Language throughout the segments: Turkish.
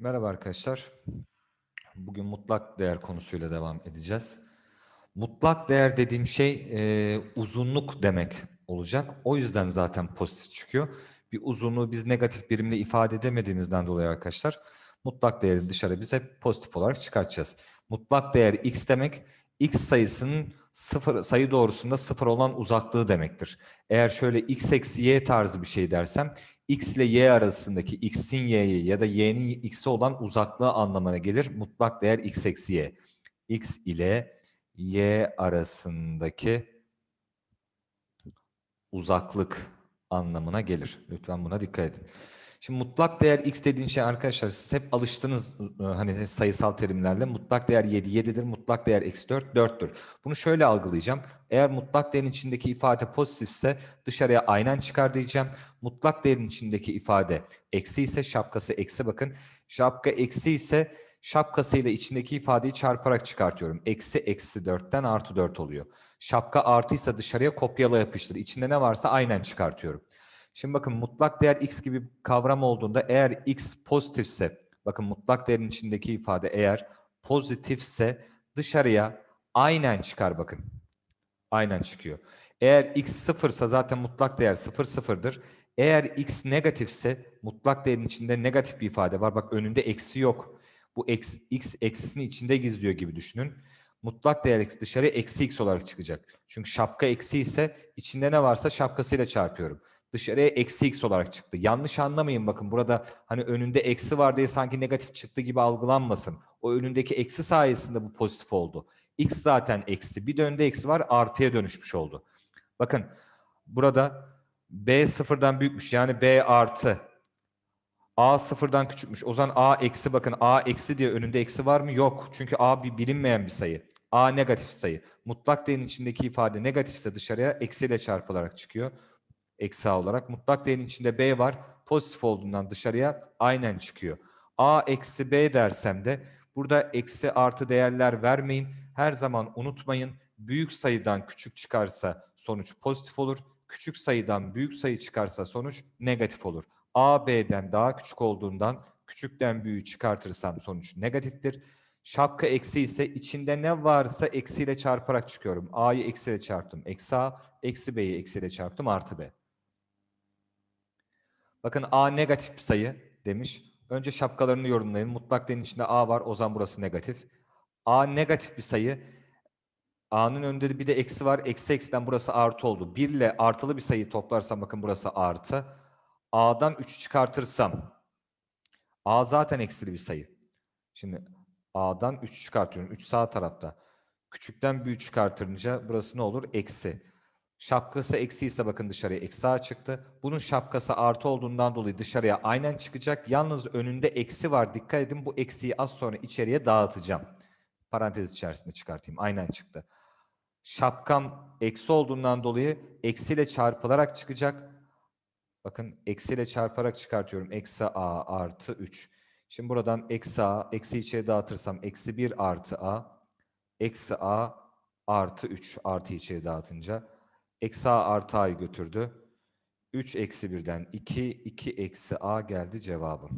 Merhaba arkadaşlar. Bugün mutlak değer konusuyla devam edeceğiz. Mutlak değer dediğim şey e, uzunluk demek olacak. O yüzden zaten pozitif çıkıyor. Bir uzunluğu biz negatif birimle ifade edemediğimizden dolayı arkadaşlar mutlak değeri dışarı biz hep pozitif olarak çıkartacağız. Mutlak değer x demek x sayısının sıfır sayı doğrusunda sıfır olan uzaklığı demektir. Eğer şöyle x eksi y tarzı bir şey dersem x ile y arasındaki x'in y'ye ya da y'nin x'e olan uzaklığı anlamına gelir. Mutlak değer x eksi y. x ile y arasındaki uzaklık anlamına gelir. Lütfen buna dikkat edin. Şimdi mutlak değer x dediğin şey arkadaşlar siz hep alıştınız e, hani sayısal terimlerle. Mutlak değer 7 7'dir. Mutlak değer eksi 4 4'tür. Bunu şöyle algılayacağım. Eğer mutlak değerin içindeki ifade pozitifse dışarıya aynen çıkar diyeceğim. Mutlak değerin içindeki ifade eksi ise şapkası eksi bakın. Şapka eksi ise şapkasıyla içindeki ifadeyi çarparak çıkartıyorum. Eksi eksi 4'ten artı 4 oluyor. Şapka artıysa dışarıya kopyala yapıştır. İçinde ne varsa aynen çıkartıyorum. Şimdi bakın mutlak değer x gibi kavram olduğunda eğer x pozitifse bakın mutlak değerin içindeki ifade eğer pozitifse dışarıya aynen çıkar bakın. Aynen çıkıyor. Eğer x sıfırsa zaten mutlak değer sıfır sıfırdır. Eğer x negatifse mutlak değerin içinde negatif bir ifade var. Bak önünde eksi yok. Bu x, x eksisini içinde gizliyor gibi düşünün. Mutlak değer x dışarıya eksi x olarak çıkacak. Çünkü şapka eksi ise içinde ne varsa şapkasıyla çarpıyorum dışarıya eksi x olarak çıktı. Yanlış anlamayın bakın burada hani önünde eksi var diye sanki negatif çıktı gibi algılanmasın. O önündeki eksi sayesinde bu pozitif oldu. x zaten eksi bir de eksi var artıya dönüşmüş oldu. Bakın burada b sıfırdan büyükmüş yani b artı. A sıfırdan küçükmüş. O zaman A eksi bakın A eksi diye önünde eksi var mı? Yok. Çünkü A bir bilinmeyen bir sayı. A negatif sayı. Mutlak değerin içindeki ifade negatifse dışarıya eksiyle çarpılarak çıkıyor eksi a olarak. Mutlak değerin içinde b var. Pozitif olduğundan dışarıya aynen çıkıyor. a eksi b dersem de burada eksi artı değerler vermeyin. Her zaman unutmayın. Büyük sayıdan küçük çıkarsa sonuç pozitif olur. Küçük sayıdan büyük sayı çıkarsa sonuç negatif olur. a b'den daha küçük olduğundan küçükten büyüğü çıkartırsam sonuç negatiftir. Şapka eksi ise içinde ne varsa eksiyle çarparak çıkıyorum. A'yı eksiyle çarptım. Eksi A, eksi B'yi eksiyle çarptım. Artı B. Bakın A negatif bir sayı demiş. Önce şapkalarını yorumlayın. Mutlak değerin içinde A var. O zaman burası negatif. A negatif bir sayı. A'nın önünde bir de eksi var. Eksi eksiden burası artı oldu. 1 ile artılı bir sayıyı toplarsam bakın burası artı. A'dan 3 çıkartırsam A zaten eksili bir sayı. Şimdi A'dan 3 çıkartıyorum. 3 sağ tarafta. Küçükten büyük çıkartınca burası ne olur? Eksi. Şapkası eksi ise bakın dışarıya eksi A çıktı. Bunun şapkası artı olduğundan dolayı dışarıya aynen çıkacak. Yalnız önünde eksi var. Dikkat edin bu eksiyi az sonra içeriye dağıtacağım. Parantez içerisinde çıkartayım. Aynen çıktı. Şapkam eksi olduğundan dolayı eksiyle çarpılarak çıkacak. Bakın eksiyle çarparak çıkartıyorum. Eksi A artı 3. Şimdi buradan eksi A, eksi içeri dağıtırsam eksi 1 artı A, eksi A artı 3 artı içeri dağıtınca Eksi a artı a'yı götürdü. 3 eksi 1'den 2, 2 eksi a geldi cevabı.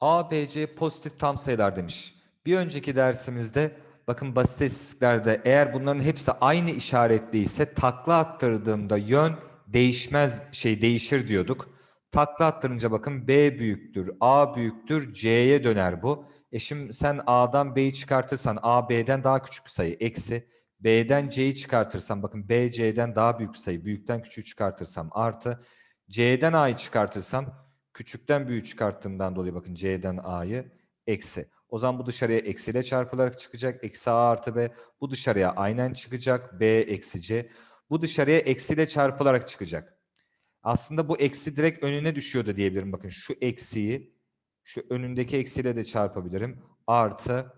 A, B, C pozitif tam sayılar demiş. Bir önceki dersimizde bakın basit istatistiklerde eğer bunların hepsi aynı işaretliyse takla attırdığımda yön değişmez şey değişir diyorduk. Takla attırınca bakın B büyüktür, A büyüktür, C'ye döner bu. E şimdi sen A'dan B'yi çıkartırsan A B'den daha küçük bir sayı eksi. B'den C'yi çıkartırsam bakın B C'den daha büyük sayı. Büyükten küçüğü çıkartırsam artı. C'den A'yı çıkartırsam küçükten büyüğü çıkarttığımdan dolayı bakın C'den A'yı eksi. O zaman bu dışarıya eksiyle çarpılarak çıkacak. Eksi A artı B. Bu dışarıya aynen çıkacak. B eksi C. Bu dışarıya eksiyle çarpılarak çıkacak. Aslında bu eksi direkt önüne düşüyordu diyebilirim. Bakın şu eksiyi şu önündeki eksiyle de çarpabilirim. Artı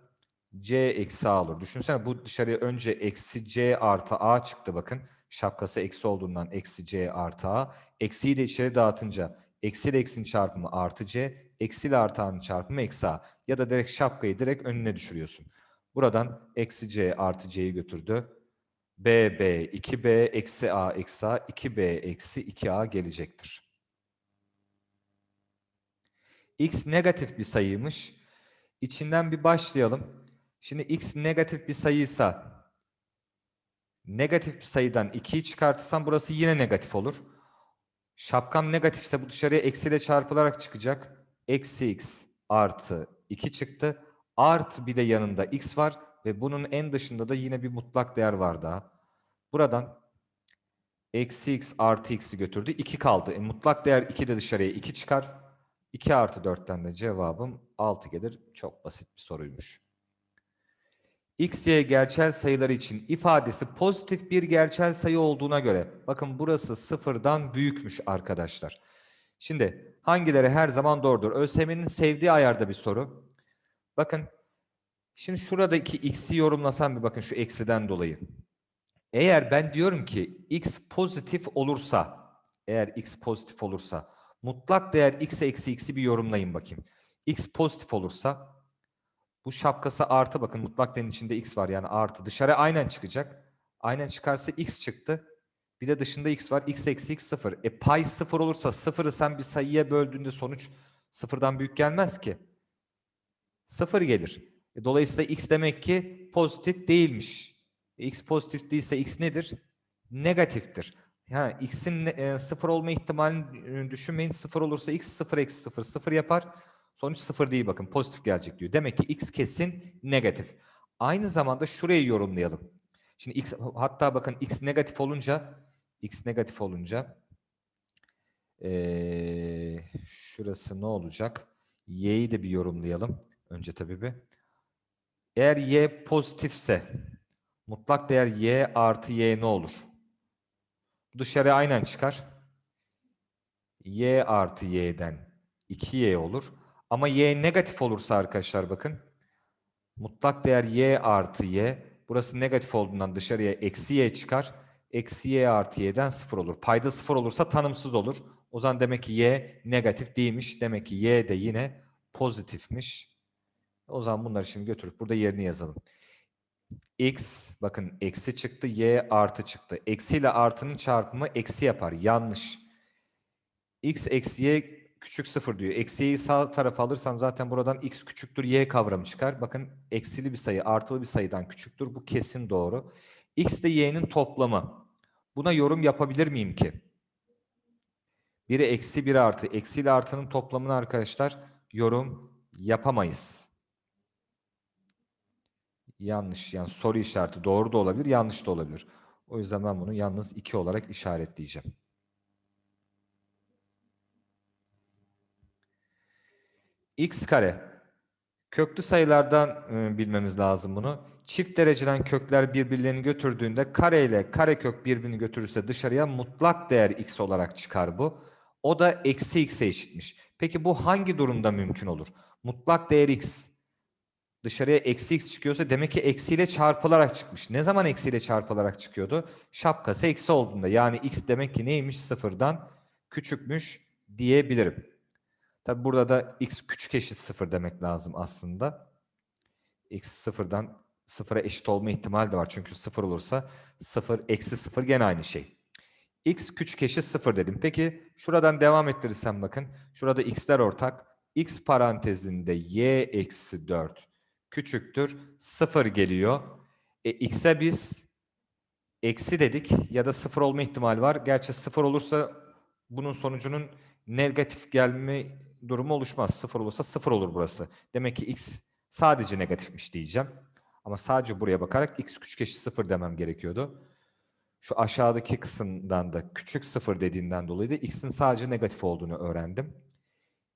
c eksi a olur. Düşünsene bu dışarıya önce eksi c artı a çıktı bakın. Şapkası eksi olduğundan eksi c artı a. Eksiyi de içeri dağıtınca eksi ile eksinin çarpımı artı c. Eksi ile artı a'nın çarpımı eksi a. Ya da direkt şapkayı direkt önüne düşürüyorsun. Buradan eksi c artı c'yi götürdü. B, B, 2B, eksi A, eksi A, 2B, eksi 2A gelecektir. X negatif bir sayıymış. İçinden bir başlayalım. Şimdi X negatif bir sayıysa negatif bir sayıdan 2'yi çıkartırsam burası yine negatif olur. Şapkam negatifse bu dışarıya eksiyle çarpılarak çıkacak. Eksi X artı 2 çıktı. Artı bir de yanında X var. Ve bunun en dışında da yine bir mutlak değer var daha. Buradan eksi x artı x'i götürdü. 2 kaldı. E, mutlak değer 2 de dışarıya 2 çıkar. 2 artı 4'ten de cevabım 6 gelir. Çok basit bir soruymuş. x, y gerçel sayıları için ifadesi pozitif bir gerçel sayı olduğuna göre bakın burası sıfırdan büyükmüş arkadaşlar. Şimdi hangileri her zaman doğrudur? ÖSYM'nin sevdiği ayarda bir soru. Bakın Şimdi şuradaki x'i yorumlasam bir bakın şu eksiden dolayı. Eğer ben diyorum ki x pozitif olursa, eğer x pozitif olursa, mutlak değer x eksi x'i bir yorumlayın bakayım. x pozitif olursa, bu şapkası artı bakın mutlak değerin içinde x var yani artı. Dışarı aynen çıkacak. Aynen çıkarsa x çıktı. Bir de dışında x var. x eksi x sıfır. E pay sıfır olursa sıfırı sen bir sayıya böldüğünde sonuç sıfırdan büyük gelmez ki. Sıfır gelir. E, dolayısıyla x demek ki pozitif değilmiş. E, x pozitif değilse x nedir? Negatiftir. Yani x'in e, sıfır olma ihtimalini e, düşünmeyin. Sıfır olursa x sıfır eksi sıfır sıfır yapar. Sonuç sıfır değil bakın pozitif gelecek diyor. Demek ki x kesin negatif. Aynı zamanda şurayı yorumlayalım. Şimdi x hatta bakın x negatif olunca x negatif olunca ee, şurası ne olacak? Y'yi de bir yorumlayalım. Önce tabii bir. Eğer y pozitifse mutlak değer y artı y ne olur? Dışarı aynen çıkar. y artı y'den 2y olur. Ama y negatif olursa arkadaşlar bakın. Mutlak değer y artı y. Burası negatif olduğundan dışarıya eksi y çıkar. Eksi y artı y'den sıfır olur. Payda sıfır olursa tanımsız olur. O zaman demek ki y negatif değilmiş. Demek ki y de yine pozitifmiş. O zaman bunları şimdi götürüp burada yerini yazalım. X bakın eksi çıktı. Y artı çıktı. Eksi ile artının çarpımı eksi yapar. Yanlış. X eksi Y küçük sıfır diyor. Eksi y'yi sağ tarafa alırsam zaten buradan x küçüktür y kavramı çıkar. Bakın eksili bir sayı artılı bir sayıdan küçüktür. Bu kesin doğru. x ile y'nin toplamı. Buna yorum yapabilir miyim ki? Biri eksi biri artı. Eksi ile artının toplamını arkadaşlar yorum yapamayız yanlış yani soru işareti doğru da olabilir, yanlış da olabilir. O yüzden ben bunu yalnız 2 olarak işaretleyeceğim. x kare. Köklü sayılardan e, bilmemiz lazım bunu. Çift dereceden kökler birbirlerini götürdüğünde kare ile kare kök birbirini götürürse dışarıya mutlak değer x olarak çıkar bu. O da eksi x'e eşitmiş. Peki bu hangi durumda mümkün olur? Mutlak değer x dışarıya eksi x çıkıyorsa demek ki eksiyle çarpılarak çıkmış. Ne zaman eksiyle çarpılarak çıkıyordu? Şapkası eksi olduğunda. Yani x demek ki neymiş? Sıfırdan küçükmüş diyebilirim. Tabi burada da x küçük eşit sıfır demek lazım aslında. x sıfırdan sıfıra eşit olma ihtimali de var. Çünkü sıfır olursa sıfır eksi sıfır gene aynı şey. x küçük eşit sıfır dedim. Peki şuradan devam ettirirsem bakın. Şurada x'ler ortak. x parantezinde y eksi 4 küçüktür 0 geliyor. E, x'e biz eksi dedik ya da 0 olma ihtimali var. Gerçi 0 olursa bunun sonucunun negatif gelme durumu oluşmaz. 0 olursa 0 olur burası. Demek ki x sadece negatifmiş diyeceğim. Ama sadece buraya bakarak x küçük eşit 0 demem gerekiyordu. Şu aşağıdaki kısımdan da küçük 0 dediğinden dolayı da x'in sadece negatif olduğunu öğrendim.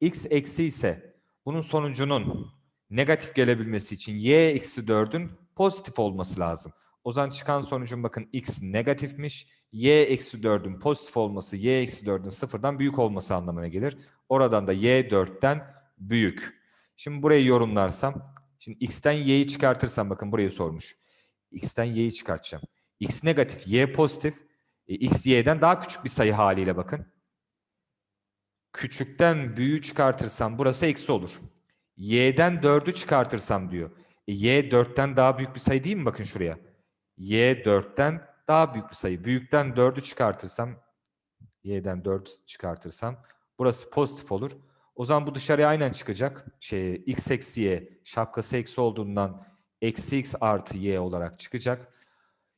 x eksi ise bunun sonucunun negatif gelebilmesi için y eksi 4'ün pozitif olması lazım. O zaman çıkan sonucun bakın x negatifmiş. y eksi 4'ün pozitif olması y eksi 4'ün sıfırdan büyük olması anlamına gelir. Oradan da y 4'ten büyük. Şimdi burayı yorumlarsam. Şimdi x'ten y'yi çıkartırsam bakın burayı sormuş. x'ten y'yi çıkartacağım. x negatif, y pozitif. E, x y'den daha küçük bir sayı haliyle bakın. Küçükten büyüğü çıkartırsam burası eksi olur y'den 4'ü çıkartırsam diyor. E, y 4'ten daha büyük bir sayı değil mi bakın şuraya? y 4'ten daha büyük bir sayı. Büyükten 4'ü çıkartırsam y'den 4 çıkartırsam burası pozitif olur. O zaman bu dışarıya aynen çıkacak. Şey, x eksi y şapkası eksi olduğundan eksi x artı y olarak çıkacak.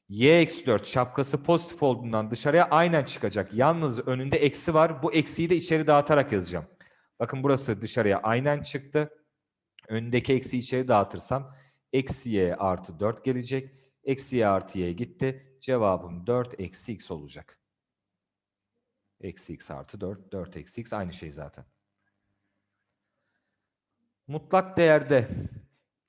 y eksi 4 şapkası pozitif olduğundan dışarıya aynen çıkacak. Yalnız önünde eksi var. Bu eksiyi de içeri dağıtarak yazacağım. Bakın burası dışarıya aynen çıktı. Önündeki eksi içeri dağıtırsam eksi y artı 4 gelecek. Eksi y artı y gitti. Cevabım 4 eksi x olacak. Eksi x artı 4. 4 eksi x aynı şey zaten. Mutlak değerde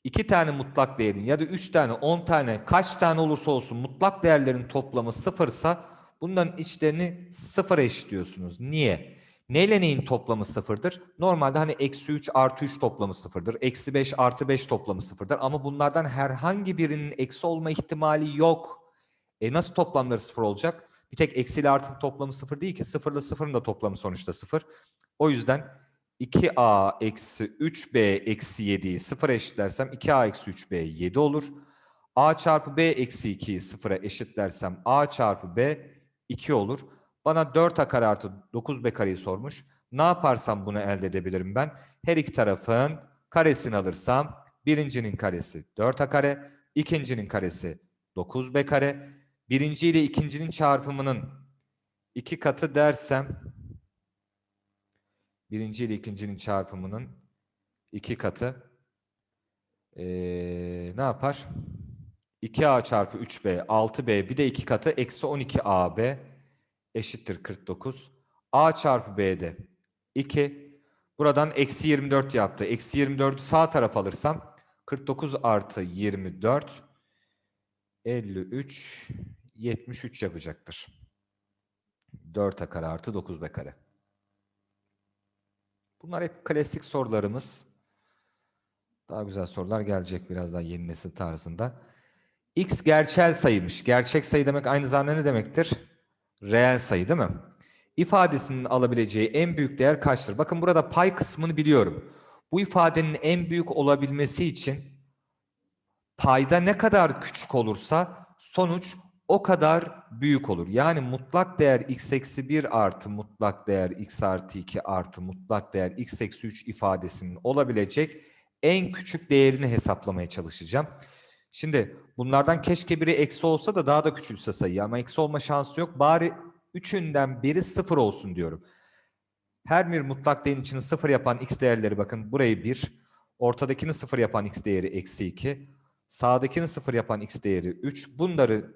iki tane mutlak değerin ya da üç tane, on tane, kaç tane olursa olsun mutlak değerlerin toplamı sıfırsa bunların içlerini sıfır eşitliyorsunuz. Niye? Neyle neyin toplamı sıfırdır? Normalde hani eksi 3 artı 3 toplamı sıfırdır. Eksi 5 artı 5 toplamı sıfırdır. Ama bunlardan herhangi birinin eksi olma ihtimali yok. E nasıl toplamları sıfır olacak? Bir tek eksi ile artının toplamı sıfır değil ki. Sıfırla sıfırın da toplamı sonuçta sıfır. O yüzden 2a eksi 3b eksi 7'yi sıfır eşitlersem 2a eksi 3b 7 olur. a çarpı b eksi 2'yi sıfıra eşitlersem a çarpı b 2 olur. Bana 4 a kare artı 9b kareyi sormuş. Ne yaparsam bunu elde edebilirim ben? Her iki tarafın karesini alırsam birincinin karesi 4 a kare, ikincinin karesi 9b kare. Birinci ile ikincinin çarpımının iki katı dersem birinci ile ikincinin çarpımının iki katı ee, ne yapar? 2a çarpı 3b 6b bir de iki katı eksi 12ab eşittir 49. a çarpı b'de 2. Buradan eksi 24 yaptı. Eksi 24'ü sağ taraf alırsam 49 artı 24 53 73 yapacaktır. 4a kare artı 9b kare. Bunlar hep klasik sorularımız. Daha güzel sorular gelecek birazdan yeni nesil tarzında. X gerçel sayıymış. Gerçek sayı demek aynı zamanda ne demektir? Reel sayı değil mi? İfadesinin alabileceği en büyük değer kaçtır? Bakın burada pay kısmını biliyorum. Bu ifadenin en büyük olabilmesi için payda ne kadar küçük olursa sonuç o kadar büyük olur. Yani mutlak değer x eksi 1 artı mutlak değer x artı 2 artı mutlak değer x eksi 3 ifadesinin olabilecek en küçük değerini hesaplamaya çalışacağım. Şimdi bunlardan keşke biri eksi olsa da daha da küçülse sayı ama eksi olma şansı yok. Bari üçünden biri sıfır olsun diyorum. Her bir mutlak değerin içini sıfır yapan x değerleri bakın burayı 1, ortadakini sıfır yapan x değeri eksi 2, sağdakini sıfır yapan x değeri 3. Bunları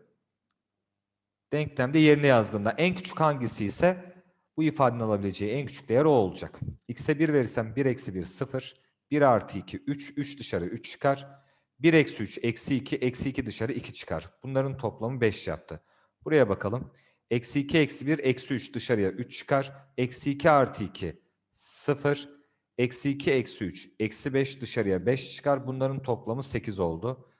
denklemde yerine yazdığımda en küçük hangisi ise bu ifadenin alabileceği en küçük değer o olacak. x'e 1 verirsem 1 eksi 1 0, 1 artı 2 3, 3 dışarı 3 çıkar. 1 eksi 3 eksi 2, eksi 2 dışarı 2 çıkar. Bunların toplamı 5 yaptı. Buraya bakalım. Eksi 2 eksi 1 eksi 3 dışarıya 3 çıkar. Eksi 2 artı 2 0. Eksi 2 eksi 3 eksi 5 dışarıya 5 çıkar. Bunların toplamı 8 oldu.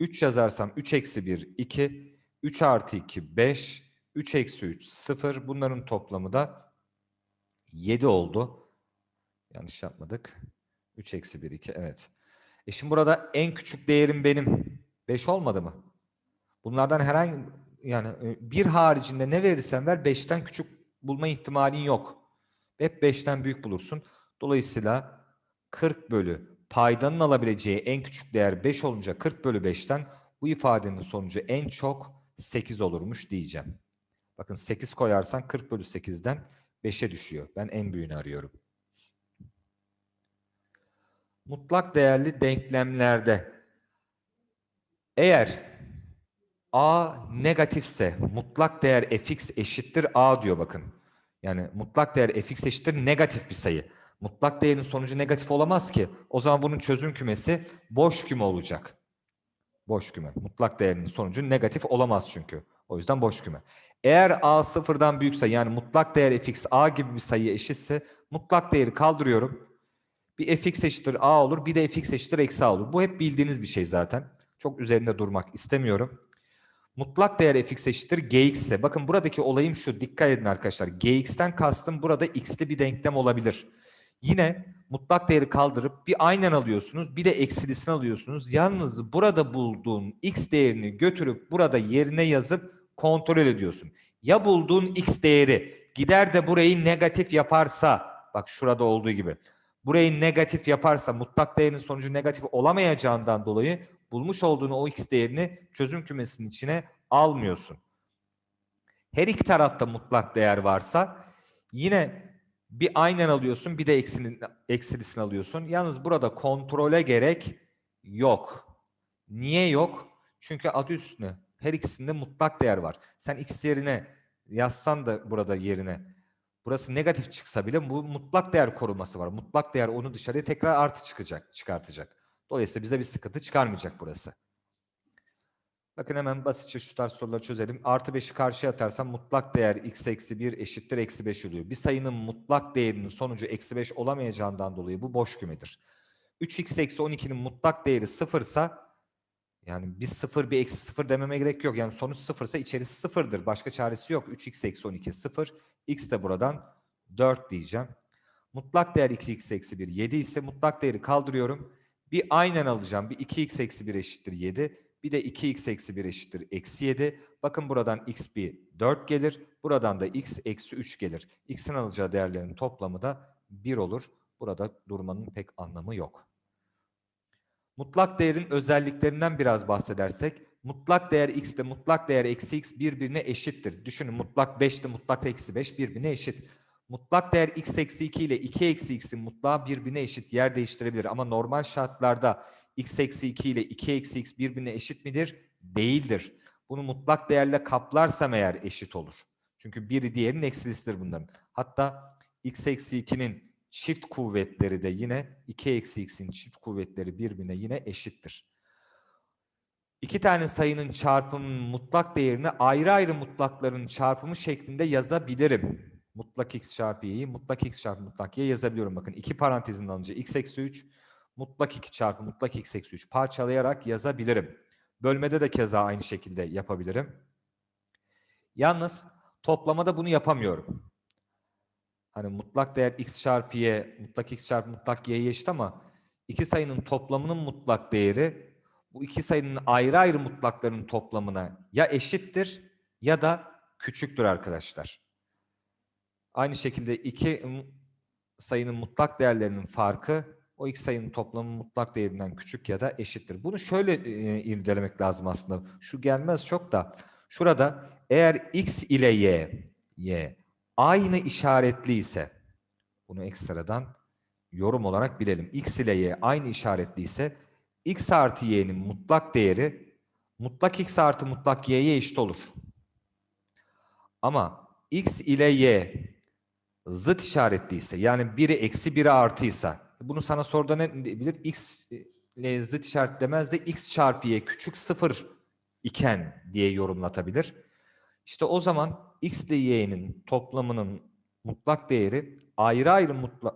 3 yazarsam 3 eksi 1 2. 3 artı 2 5. 3 eksi 3 0. Bunların toplamı da 7 oldu. Yanlış yapmadık. 3 eksi 1 2 evet. E şimdi burada en küçük değerim benim 5 olmadı mı? Bunlardan herhangi yani e, bir haricinde ne verirsen ver 5'ten küçük bulma ihtimalin yok. Hep 5'ten büyük bulursun. Dolayısıyla 40 bölü paydanın alabileceği en küçük değer 5 olunca 40 bölü 5'ten bu ifadenin sonucu en çok 8 olurmuş diyeceğim. Bakın 8 koyarsan 40 bölü 8'den 5'e düşüyor. Ben en büyüğünü arıyorum. Mutlak değerli denklemlerde eğer a negatifse mutlak değer fx eşittir a diyor bakın. Yani mutlak değer fx eşittir negatif bir sayı. Mutlak değerin sonucu negatif olamaz ki. O zaman bunun çözüm kümesi boş küme olacak. Boş küme. Mutlak değerinin sonucu negatif olamaz çünkü. O yüzden boş küme. Eğer a sıfırdan büyükse yani mutlak değer fx a gibi bir sayı eşitse mutlak değeri kaldırıyorum. Bir fx eşittir a olur bir de fx eşittir eksi a olur. Bu hep bildiğiniz bir şey zaten. Çok üzerinde durmak istemiyorum. Mutlak değer fx eşittir gx ise bakın buradaki olayım şu dikkat edin arkadaşlar. gx'ten kastım burada x'li bir denklem olabilir. Yine mutlak değeri kaldırıp bir aynen alıyorsunuz bir de eksilisini alıyorsunuz. Yalnız burada bulduğun x değerini götürüp burada yerine yazıp kontrol ediyorsun. Ya bulduğun x değeri gider de burayı negatif yaparsa bak şurada olduğu gibi burayı negatif yaparsa mutlak değerin sonucu negatif olamayacağından dolayı bulmuş olduğun o x değerini çözüm kümesinin içine almıyorsun. Her iki tarafta mutlak değer varsa yine bir aynen alıyorsun bir de eksinin, eksilisini alıyorsun. Yalnız burada kontrole gerek yok. Niye yok? Çünkü adı üstüne her ikisinde mutlak değer var. Sen x yerine yazsan da burada yerine burası negatif çıksa bile bu mutlak değer koruması var. Mutlak değer onu dışarıya tekrar artı çıkacak, çıkartacak. Dolayısıyla bize bir sıkıntı çıkarmayacak burası. Bakın hemen basitçe şu tarz soruları çözelim. Artı 5'i karşıya atarsam mutlak değer x eksi 1 eşittir eksi 5 oluyor. Bir sayının mutlak değerinin sonucu eksi 5 olamayacağından dolayı bu boş kümedir. 3x eksi 12'nin mutlak değeri sıfırsa yani bir sıfır bir eksi sıfır dememe gerek yok. Yani sonuç sıfırsa içerisi sıfırdır. Başka çaresi yok. 3x eksi 12 sıfır. X de buradan 4 diyeceğim. Mutlak değer 2x eksi 1 7 ise mutlak değeri kaldırıyorum. Bir aynen alacağım. Bir 2x eksi 1 eşittir 7. Bir de 2x eksi 1 eşittir eksi 7. Bakın buradan x bir 4 gelir. Buradan da x eksi 3 gelir. x'in alacağı değerlerin toplamı da 1 olur. Burada durmanın pek anlamı yok. Mutlak değerin özelliklerinden biraz bahsedersek, mutlak değer x ile mutlak değer eksi x birbirine eşittir. Düşünün mutlak 5 ile mutlak eksi 5 birbirine eşit. Mutlak değer x eksi 2 ile 2 eksi x'in mutlağı birbirine eşit yer değiştirebilir. Ama normal şartlarda x eksi 2 ile 2 eksi x birbirine eşit midir? Değildir. Bunu mutlak değerle kaplarsam eğer eşit olur. Çünkü biri diğerinin eksilisidir bunların. Hatta x eksi 2'nin çift kuvvetleri de yine 2 eksi x'in çift kuvvetleri birbirine yine eşittir. İki tane sayının çarpımının mutlak değerini ayrı ayrı mutlakların çarpımı şeklinde yazabilirim. Mutlak x çarpı y'yi mutlak x çarpı mutlak y yazabiliyorum. Bakın iki parantezin alınca x eksi 3 mutlak 2 çarpı mutlak x eksi 3 parçalayarak yazabilirim. Bölmede de keza aynı şekilde yapabilirim. Yalnız toplamada bunu yapamıyorum. Hani mutlak değer x çarpı y, mutlak x çarpı mutlak y'ye eşit ama iki sayının toplamının mutlak değeri bu iki sayının ayrı ayrı mutlaklarının toplamına ya eşittir ya da küçüktür arkadaşlar. Aynı şekilde iki sayının mutlak değerlerinin farkı o iki sayının toplamı mutlak değerinden küçük ya da eşittir. Bunu şöyle e, irdelemek lazım aslında. Şu gelmez çok da. Şurada eğer x ile y, y aynı işaretli ise bunu ekstradan yorum olarak bilelim. X ile Y aynı işaretli ise X artı Y'nin mutlak değeri mutlak X artı mutlak Y'ye eşit olur. Ama X ile Y zıt işaretliyse yani biri eksi biri artıysa bunu sana soruda ne diyebilir? X ile zıt işaretlemez de X çarpı Y küçük sıfır iken diye yorumlatabilir. İşte o zaman x ile y'nin toplamının mutlak değeri ayrı ayrı mutlak,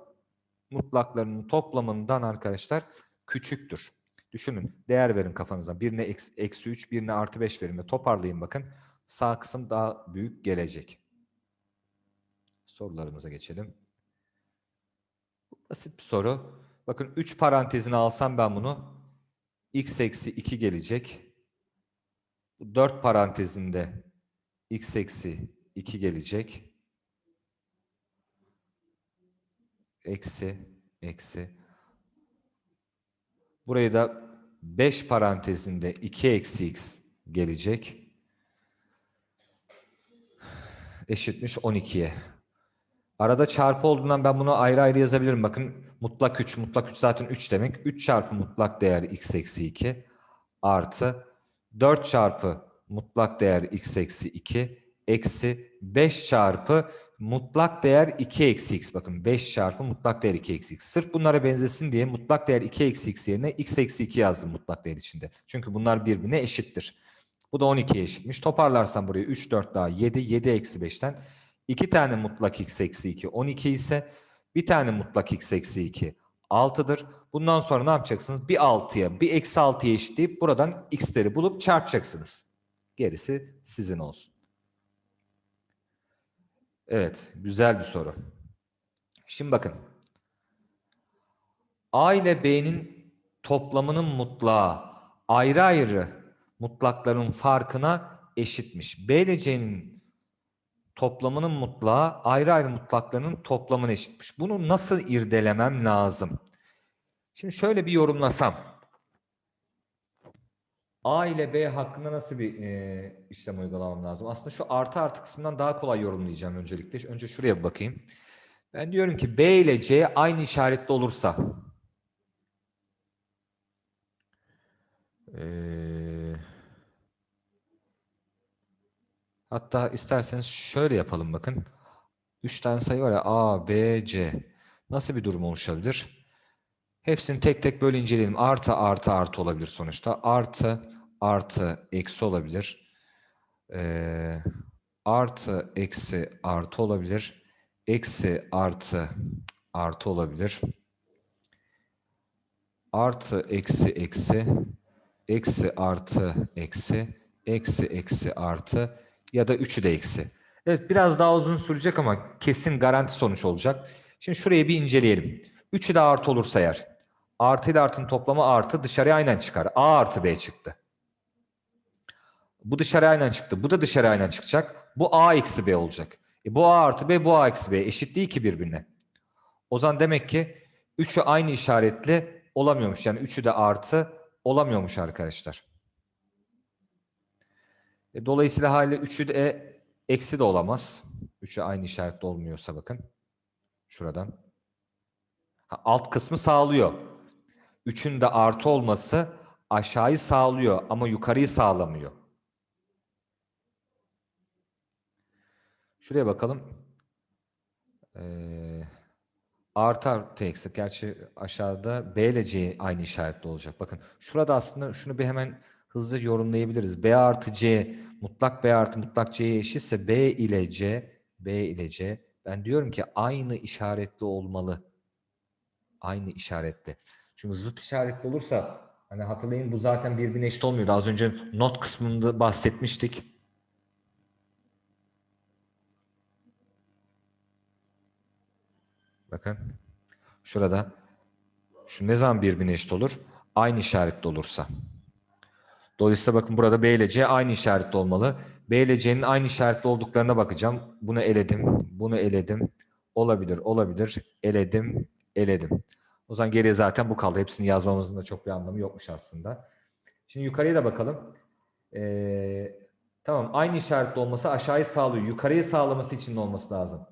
mutlaklarının toplamından arkadaşlar küçüktür. Düşünün değer verin kafanıza. Birine eksi, eksi 3 birine artı 5 verin ve toparlayın bakın. Sağ kısım daha büyük gelecek. Sorularımıza geçelim. Basit bir soru. Bakın 3 parantezine alsam ben bunu x eksi 2 gelecek. 4 parantezinde x eksi 2 gelecek. Eksi, eksi. Burayı da 5 parantezinde 2 eksi x gelecek. Eşitmiş 12'ye. Arada çarpı olduğundan ben bunu ayrı ayrı yazabilirim. Bakın mutlak 3, mutlak 3 zaten 3 demek. 3 çarpı mutlak değer x eksi 2 artı 4 çarpı mutlak değer x eksi 2 eksi 5 çarpı mutlak değer 2 eksi x. Bakın 5 çarpı mutlak değer 2 eksi x. Sırf bunlara benzesin diye mutlak değer 2 eksi x yerine x eksi 2 yazdım mutlak değer içinde. Çünkü bunlar birbirine eşittir. Bu da 12'ye eşitmiş. Toparlarsam buraya 3, 4 daha 7, 7 eksi 5'ten 2 tane mutlak x eksi 2 12 ise bir tane mutlak x eksi 2 6'dır. Bundan sonra ne yapacaksınız? Bir 6'ya bir eksi 6'ya eşitleyip buradan x'leri bulup çarpacaksınız. Gerisi sizin olsun. Evet, güzel bir soru. Şimdi bakın. A ile B'nin toplamının mutlağı ayrı ayrı mutlakların farkına eşitmiş. B ile C'nin toplamının mutlağı ayrı ayrı mutlaklarının toplamına eşitmiş. Bunu nasıl irdelemem lazım? Şimdi şöyle bir yorumlasam. A ile B hakkında nasıl bir e, işlem uygulamam lazım? Aslında şu artı artı kısmından daha kolay yorumlayacağım öncelikle. Önce şuraya bakayım. Ben diyorum ki B ile C aynı işaretli olursa Ee, hatta isterseniz şöyle yapalım bakın. Üç tane sayı var ya A, B, C. Nasıl bir durum oluşabilir? Hepsini tek tek böyle inceleyelim. Artı artı artı olabilir sonuçta. Artı artı eksi olabilir. Ee, artı eksi artı olabilir. Eksi artı artı olabilir. Artı eksi eksi eksi artı eksi eksi eksi artı ya da üçü de eksi. Evet biraz daha uzun sürecek ama kesin garanti sonuç olacak. Şimdi şurayı bir inceleyelim. Üçü de artı olursa eğer artı ile artının toplamı artı dışarıya aynen çıkar. A artı B çıktı. Bu dışarıya aynen çıktı. Bu da dışarıya aynen çıkacak. Bu A eksi B olacak. E bu A artı B bu A eksi B eşit değil ki birbirine. O zaman demek ki üçü aynı işaretli olamıyormuş. Yani üçü de artı olamıyormuş arkadaşlar. E, dolayısıyla haliyle 3'ü de eksi de olamaz. 3'ü aynı işaretli olmuyorsa bakın. Şuradan. Ha, alt kısmı sağlıyor. 3'ün de artı olması aşağıyı sağlıyor ama yukarıyı sağlamıyor. Şuraya bakalım. Ee, artı artı eksi. Gerçi aşağıda B ile C aynı işaretli olacak. Bakın şurada aslında şunu bir hemen hızlı yorumlayabiliriz. B artı C mutlak B artı mutlak C'ye eşitse B ile C B ile C ben diyorum ki aynı işaretli olmalı. Aynı işaretli. Çünkü zıt işaretli olursa hani hatırlayın bu zaten birbirine eşit olmuyordu. Az önce not kısmında bahsetmiştik. Bakın. Şurada. Şu ne zaman birbirine eşit olur? Aynı işaretli olursa. Dolayısıyla bakın burada B ile C aynı işaretli olmalı. B ile C'nin aynı işaretli olduklarına bakacağım. Bunu eledim. Bunu eledim. Olabilir, olabilir. Eledim, eledim. O zaman geriye zaten bu kaldı. Hepsini yazmamızın da çok bir anlamı yokmuş aslında. Şimdi yukarıya da bakalım. Ee, tamam aynı işaretli olması aşağıyı sağlıyor. Yukarıyı sağlaması için ne olması lazım?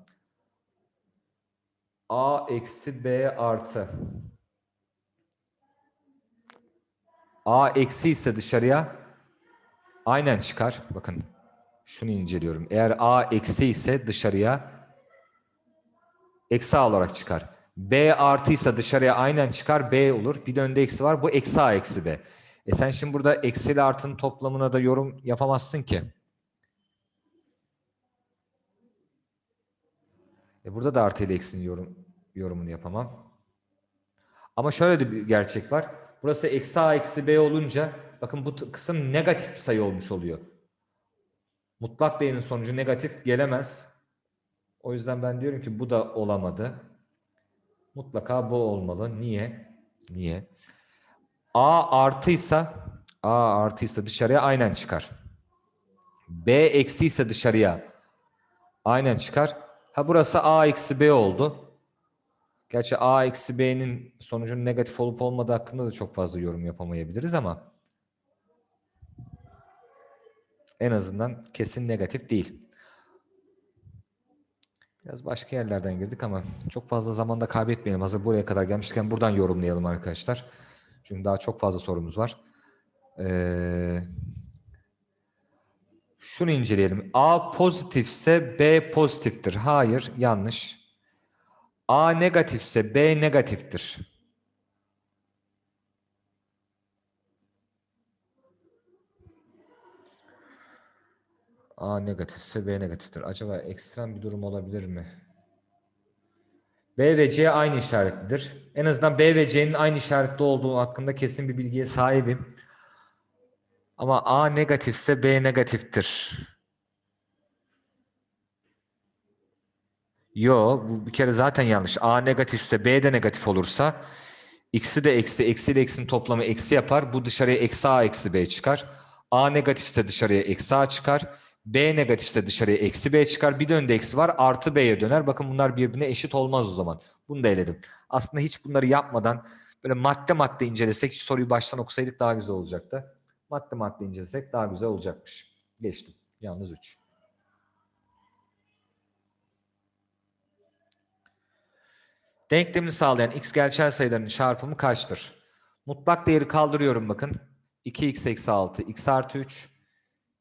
A eksi B artı. A eksi ise dışarıya aynen çıkar. Bakın şunu inceliyorum. Eğer A eksi ise dışarıya eksi A olarak çıkar. B artıysa dışarıya aynen çıkar. B olur. Bir de önde eksi var. Bu eksi A eksi B. E sen şimdi burada eksi ile artının toplamına da yorum yapamazsın ki. E burada da artı ile eksinin yorum, yorumunu yapamam. Ama şöyle de bir gerçek var. Burası eksi a eksi b olunca bakın bu kısım negatif bir sayı olmuş oluyor. Mutlak değerin sonucu negatif gelemez. O yüzden ben diyorum ki bu da olamadı. Mutlaka bu olmalı. Niye? Niye? A artıysa A artıysa dışarıya aynen çıkar. B eksiyse dışarıya aynen çıkar. Ha burası A eksi B oldu. Gerçi A eksi B'nin sonucunun negatif olup olmadığı hakkında da çok fazla yorum yapamayabiliriz ama en azından kesin negatif değil. Biraz başka yerlerden girdik ama çok fazla zamanda kaybetmeyelim. Hazır buraya kadar gelmişken buradan yorumlayalım arkadaşlar. Çünkü daha çok fazla sorumuz var. Ee, şunu inceleyelim. A pozitifse B pozitiftir. Hayır, yanlış. A negatifse B negatiftir. A negatifse B negatiftir. Acaba ekstrem bir durum olabilir mi? B ve C aynı işaretlidir. En azından B ve C'nin aynı işaretli olduğu hakkında kesin bir bilgiye sahibim. Ama A negatifse B negatiftir. Yo, bu bir kere zaten yanlış. A negatifse B de negatif olursa x'i de eksi, eksi ile eksinin toplamı eksi yapar. Bu dışarıya eksi A eksi B çıkar. A negatifse dışarıya eksi A çıkar. B negatifse dışarıya eksi B çıkar. Bir de eksi var. Artı B'ye döner. Bakın bunlar birbirine eşit olmaz o zaman. Bunu da eledim. Aslında hiç bunları yapmadan böyle madde madde incelesek soruyu baştan okusaydık daha güzel olacaktı. Madde madde incelesek daha güzel olacakmış. Geçtim. Yalnız 3. Denklemini sağlayan x gerçel sayıların çarpımı kaçtır? Mutlak değeri kaldırıyorum bakın. 2x eksi 6 x artı 3.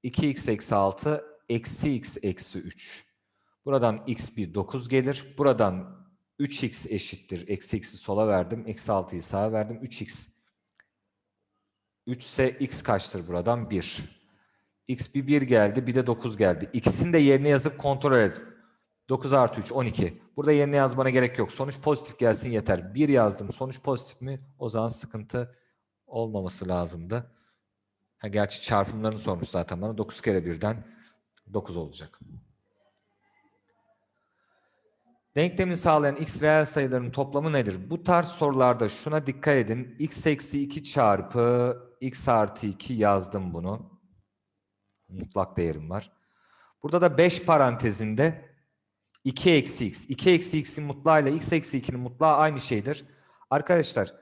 2x eksi 6 eksi x eksi 3. Buradan x bir 9 gelir. Buradan 3x eşittir. Eksi x'i sola verdim. Eksi 6'yı sağa verdim. 3x. 3 ise x kaçtır buradan? 1. x bir 1 geldi. Bir de 9 geldi. İkisini de yerine yazıp kontrol et. 9 artı 3 12. Burada yerine yazmana gerek yok. Sonuç pozitif gelsin yeter. 1 yazdım. Sonuç pozitif mi? O zaman sıkıntı olmaması lazımdı. Ha, gerçi çarpımlarını sormuş zaten bana. 9 kere 1'den 9 olacak. Denklemini sağlayan x reel sayıların toplamı nedir? Bu tarz sorularda şuna dikkat edin. x eksi 2 çarpı x artı 2 yazdım bunu. Mutlak değerim var. Burada da 5 parantezinde 2 eksi x. 2 eksi x'in mutlağıyla x eksi 2'nin mutlağı aynı şeydir. Arkadaşlar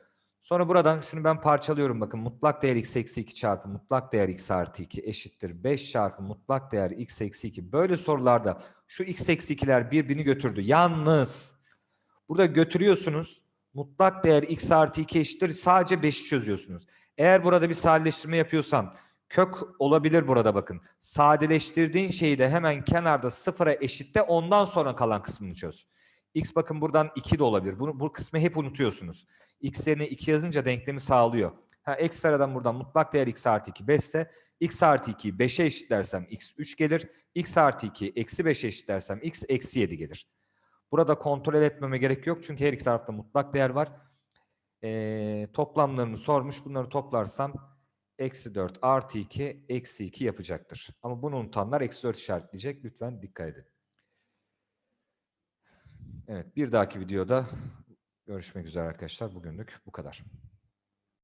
sonra buradan şunu ben parçalıyorum bakın. Mutlak değer x eksi 2 çarpı mutlak değer x artı 2 eşittir. 5 çarpı mutlak değer x eksi 2. Böyle sorularda şu x eksi 2'ler birbirini götürdü. Yalnız burada götürüyorsunuz. Mutlak değer x artı 2 eşittir. Sadece 5'i çözüyorsunuz. Eğer burada bir sadeleştirme yapıyorsan kök olabilir burada bakın. Sadeleştirdiğin şeyi de hemen kenarda sıfıra eşitte ondan sonra kalan kısmını çöz. X bakın buradan 2 de olabilir. Bunu, bu kısmı hep unutuyorsunuz. X yerine 2 yazınca denklemi sağlıyor. Ha, ekstradan buradan mutlak değer x artı 2 5 ise x artı 2'yi 5'e eşitlersem x 3 gelir. x artı 2'yi eksi 5'e eşitlersem x eksi 7 gelir. Burada kontrol etmeme gerek yok. Çünkü her iki tarafta mutlak değer var. Ee, toplamlarını sormuş. Bunları toplarsam eksi 4 artı 2 eksi 2 yapacaktır. Ama bunu unutanlar eksi 4 işaretleyecek. Lütfen dikkat edin. Evet bir dahaki videoda görüşmek üzere arkadaşlar. Bugünlük bu kadar.